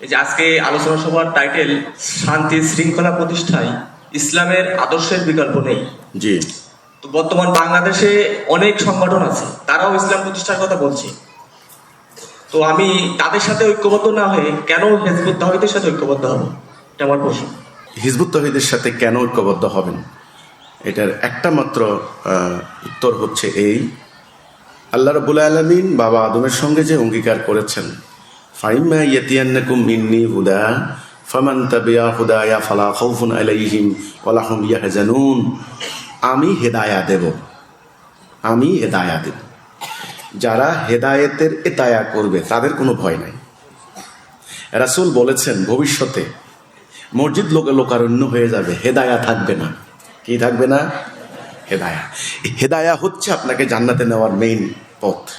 এই যে আজকে আলোচনা সভার টাইটেল শান্তি শৃঙ্খলা প্রতিষ্ঠায় ইসলামের আদর্শের বিকল্প নেই। জি। তো বর্তমান বাংলাদেশে অনেক সংগঠন আছে তারাও ইসলাম প্রতিষ্ঠার কথা বলছে। তো আমি তাদের সাথে ঐক্যবদ্ধ না হয়ে কেন হেজবুত তাহিদের সাথে ঐক্যবদ্ধ হব? এটা আমার প্রশ্ন। হিজবুত তহিদের সাথে কেন ঐক্যবদ্ধ হবেন? এটার একটা মাত্র উত্তর হচ্ছে এই। আল্লাহ রবুল আলমিন বাবা আদমের সঙ্গে যে অঙ্গীকার করেছেন ফাইমা ইয়াতিয়ান্নাকুম মিন্নি হুদা, ফামান তাবিয়া হুদায়া ফালা খাউফুন আলাইহিম ওয়ালা হুম ইয়াহজানুন। আমি হেদায়া দেব। আমি হেদায়া দেব। যারা হেদায়েতের এতায়া করবে, তাদের কোনো ভয় নাই। রাসুল বলেছেন, ভবিষ্যতে মসজিদ লোকে লোকারণ্য হয়ে যাবে, হেদায়া থাকবে না। কি থাকবে না? হেদায়া। হেদায়া হচ্ছে আপনাকে জান্নাতে নেওয়ার মেইন পথ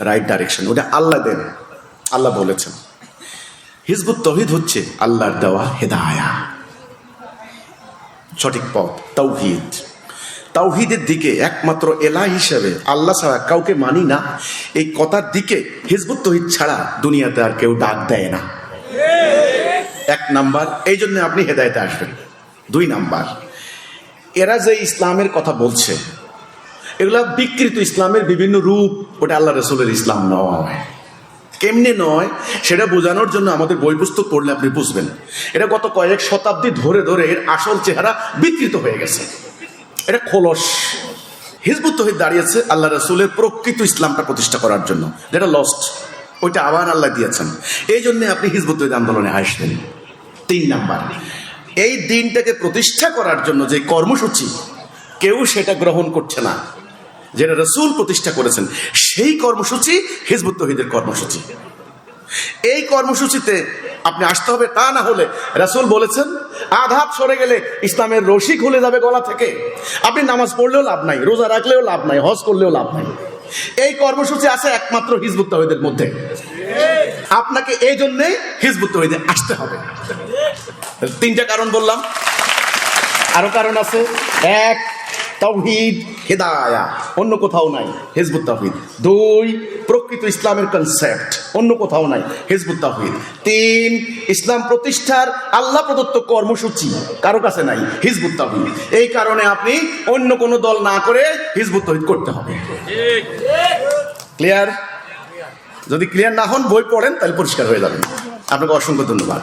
রাইট ডাইরেকশন ওটা আল্লাহ দেন। আল্লাহ বলেছেন। হিজবুত তহিদ হচ্ছে আল্লাহর দেওয়া হেদায়া। সঠিক পথ, তৌহিদ। তাওহিদের দিকে একমাত্র এলা হিসেবে আল্লাহ ছাড়া কাউকে মানি না। এই কথার দিকে হিজবুত তহিদ ছাড়া দুনিয়াতে আর কেউ ডাক দেয় না। এক নাম্বার, এই জন্য আপনি হেদায়তে আসবেন। দুই নাম্বার, এরা যে ইসলামের কথা বলছে, এগুলা বিকৃত ইসলামের বিভিন্ন রূপ, ওটা আল্লাহ রসুলের ইসলাম নয়। কেমনে নয়, সেটা বোঝানোর জন্য আমাদের বই পুস্তক পড়লে আপনি বুঝবেন। এটা গত কয়েক শতাব্দী ধরে ধরে এর আসল চেহারা বিকৃত হয়ে গেছে। এটা খোলস। হিজবুত তহিদ দাঁড়িয়েছে আল্লাহ রসুলের প্রকৃত ইসলামটা প্রতিষ্ঠা করার জন্য। যেটা লস্ট ওইটা আবার আল্লাহ দিয়েছেন। এই জন্য আপনি হিজবুত তহিদ আন্দোলনে আসবেন। তিন নাম্বার, এই দিনটাকে প্রতিষ্ঠা করার জন্য যে কর্মসূচি, কেউ সেটা গ্রহণ করছে না। যেটা রসুল প্রতিষ্ঠা করেছেন, সেই কর্মসূচি হিজবুত তহিদের কর্মসূচি। এই কর্মসূচিতে আপনি আসতে হবে, তা না হলে রাসূল বলেছেন আঘাত সরে গেলে ইসলামের রশি খুলে যাবে গলা থেকে। আপনি নামাজ পড়লেও লাভ নাই, রোজা রাখলেও লাভ নাই, হজ করলেও লাভ নাই। এই কর্মসূচি আছে একমাত্র হিজবুত তহিদের মধ্যে। আপনাকে এই জন্যেই হিজবুত তহিদে আসতে হবে। তিনটা কারণ বললাম। আরও কারণ আছে। এক তাওহিদ হেদায়া। অন্য কোথাও নাই, হিজবুত তাওহিদ দুই, প্রকৃত ইসলামের কনসেপ্ট অন্য কোথাও নাই, হিজবুত তাওহিদ তিন, ইসলাম প্রতিষ্ঠার আল্লাহ প্রদত্ত কর্মসূচি। কারও কাছে নাই, হিজবুত তাওহিদ এই কারণে আপনি অন্য কোনো দল না করে হিজবুত তাওহিদ করতে হবে। ক্লিয়ার যদি ক্লিয়ার না হন, বই পড়েন, তাহলে পরিষ্কার হয়ে যাবেন আপনাকে অসংখ্য ধন্যবাদ।